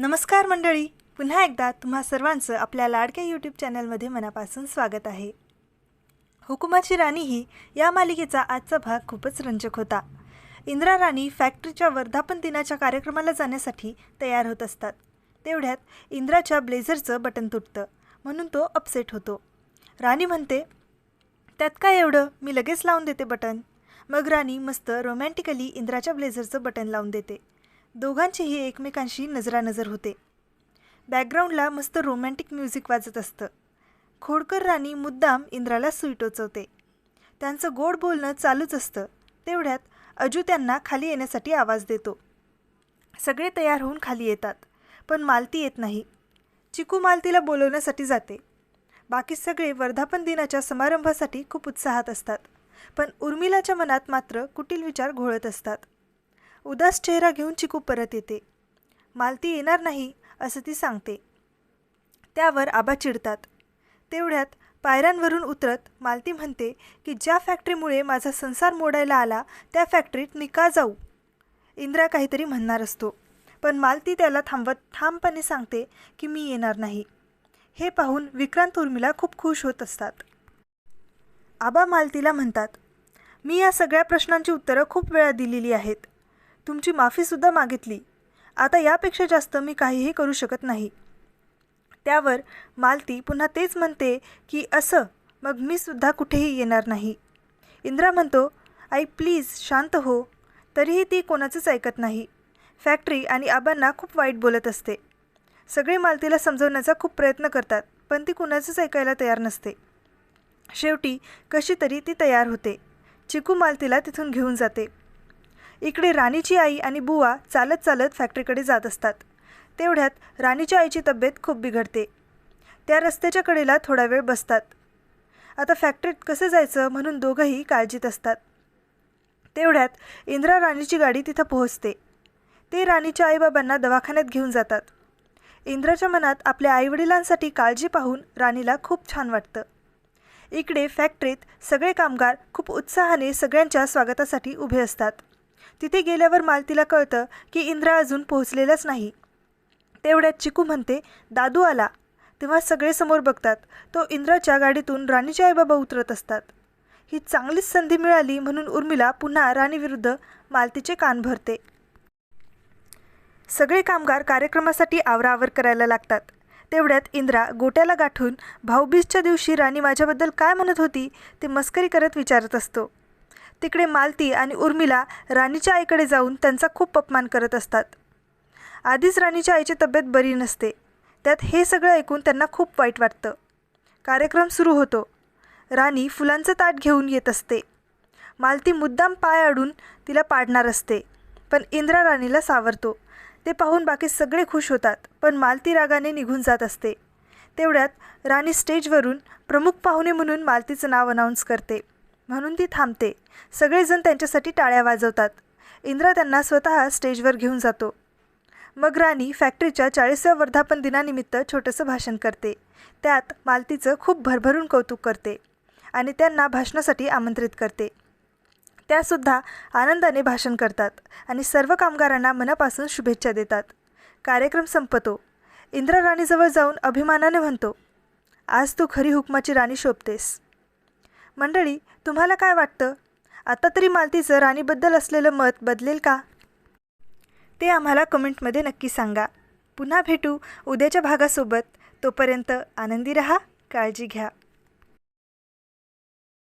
नमस्कार मंडळी. पुन्हा एकदा तुम्हा सर्वांचं आपल्या लाडक्या यूट्यूब चॅनलमध्ये मनापासून स्वागत आहे. हुकुमाची राणी ही या मालिकेचा आजचा भाग खूपच रंजक होता. इंदिरा राणी फॅक्टरीच्या वर्धापन दिनाच्या कार्यक्रमाला जाण्यासाठी तयार होत असतात. तेवढ्यात इंदिराच्या ब्लेझरचं बटन तुटतं म्हणून तो अपसेट होतो. राणी म्हणते त्यात काय एवढं? मी लगेच लावून देते बटन. मग राणी मस्त रोमॅन्टिकली इंद्राच्या ब्लेझरचं बटन लावून देते. दोघांचीही एकमेकांशी नजरानजर होते. बॅकग्राऊंडला मस्त रोमॅन्टिक म्युझिक वाजत असतं. खोडकर राणी मुद्दाम इंद्राला सुई टोचवते त्यांचं गोड बोलणं चालूच असतं. तेवढ्यात अजू त्यांना खाली येण्यासाठी आवाज देतो. सगळे तयार होऊन खाली येतात पण मालती येत नाही. चिकू मालतीला बोलवण्यासाठी जाते. बाकी सगळे वर्धापन दिनाच्या समारंभासाठी खूप उत्साहात असतात. पण उर्मिलाच्या मनात मात्र कुटील विचार घोळत असतात. उदास चेहरा घेऊन चिकू परत येते. मालती येणार नाही असं ती सांगते. त्यावर आबा चिडतात. तेवढ्यात पायऱ्यांवरून उतरत मालती म्हणते की ज्या फॅक्टरीमुळे माझा संसार मोडायला आला त्या फॅक्टरीत मी का जाऊ? इंद्रा काहीतरी म्हणणार असतो. पण मालती त्याला थांबवत ठामपणे सांगते की मी येणार नाही. हे पाहून विक्रांत उर्मिला खूप खुश होत असतात. आबा मालतीला म्हणतात मी या सगळ्या प्रश्नांची उत्तरं खूप वेळा दिलेली आहेत. तुमची माफीसुद्धा मागितली. आता यापेक्षा जास्त मी काहीही करू शकत नाही. त्यावर मालती पुन्हा तेच म्हणते की असं मग मी सुद्धा कुठेही येणार नाही. इंद्रा म्हणतो आई प्लीज शांत हो. तरीही ती कोणाचंच ऐकत नाही. फॅक्टरी आणि आबांना खूप वाईट बोलत असते. सगळे मालतीला समजवण्याचा खूप प्रयत्न करतात पण ती कुणाचंच ऐकायला तयार नसते. शेवटी कशी तरी ती तयार होते. चिकू मालतीला तिथून घेऊन जाते. इकडे राणीची आई आणि बुवा चालत चालत फॅक्टरीकडे जात असतात. तेवढ्यात राणीच्या आईची तब्येत खूप बिघडते. त्या रस्त्याच्या कडेला थोडा वेळ बसतात. आता फॅक्टरीत कसं जायचं म्हणून दोघंही काळजीत असतात. तेवढ्यात इंदिरा राणीची गाडी तिथं पोहोचते. ते राणीच्या आईबाबांना दवाखान्यात घेऊन जातात. इंद्राच्या मनात आपल्या आईवडिलांसाठी काळजी पाहून राणीला खूप छान वाटतं. इकडे फॅक्टरीत सगळे कामगार खूप उत्साहाने सगळ्यांच्या स्वागतासाठी उभे असतात. तिथे गेल्यावर मालतीला कळतं की इंद्रा अजून पोहोचलेलाच नाही. तेवढ्यात चिकू म्हणते दादू आला. तेव्हा सगळे समोर बघतात तो इंद्राच्या गाडीतून राणीचे आईबाबा उतरत असतात. ही चांगलीच संधी मिळाली म्हणून उर्मिला पुन्हा राणीविरुद्ध मालतीचे कान भरते. सगळे कामगार कार्यक्रमासाठी आवराआवर करायला लागतात. तेवढ्यात इंद्रा गोट्याला गाठून भाऊबीजच्या दिवशी राणी माझ्याबद्दल काय म्हणत होती? ते मस्करी करत विचारत असतो. तिकडे मालती आणि उर्मिला राणीच्या आईकडे जाऊन त्यांचा खूप अपमान करत असतात. आधीच राणीच्या आईची तब्येत बरी नसते. त्यात हे सगळं ऐकून त्यांना खूप वाईट वाटतं. कार्यक्रम सुरू होतो. राणी फुलांचं ताट घेऊन येत असते. मालती मुद्दाम पाय अडून तिला पाडणार असते पण इंद्रा राणीला सावरतो. ते पाहून बाकी सगळे खुश होतात पण मालती रागाने निघून जात असते. तेवढ्यात राणी स्टेजवरून प्रमुख पाहुणे म्हणून मालतीचं नाव अनाऊन्स करते. म्हणून ती थांबते. सगळेजण त्यांच्यासाठी टाळ्या वाजवतात. इंद्रा त्यांना स्वतः स्टेजवर घेऊन जातो. मग राणी फॅक्टरीच्या चाळीसव्या वर्धापन दिनानिमित्त छोटंसं भाषण करते. त्यात मालतीचं खूप भरभरून कौतुक करते आणि त्यांना भाषणासाठी आमंत्रित करते. त्यासुद्धा आनंदाने भाषण करतात आणि सर्व कामगारांना मनापासून शुभेच्छा देतात. कार्यक्रम संपतो. इंद्रा राणीजवळ जाऊन अभिमानाने म्हणतो आज तू खरी हुकमाची राणी शोभतेस. मंडळी तुम्हाला काय वाटतं? आता तरी मालतीचं राणीबद्दल असलेलं मत बदलेल का? ते आम्हाला कमेंटमध्ये नक्की सांगा. पुन्हा भेटू उद्याच्या भागासोबत. तोपर्यंत आनंदी रहा काळजी घ्या.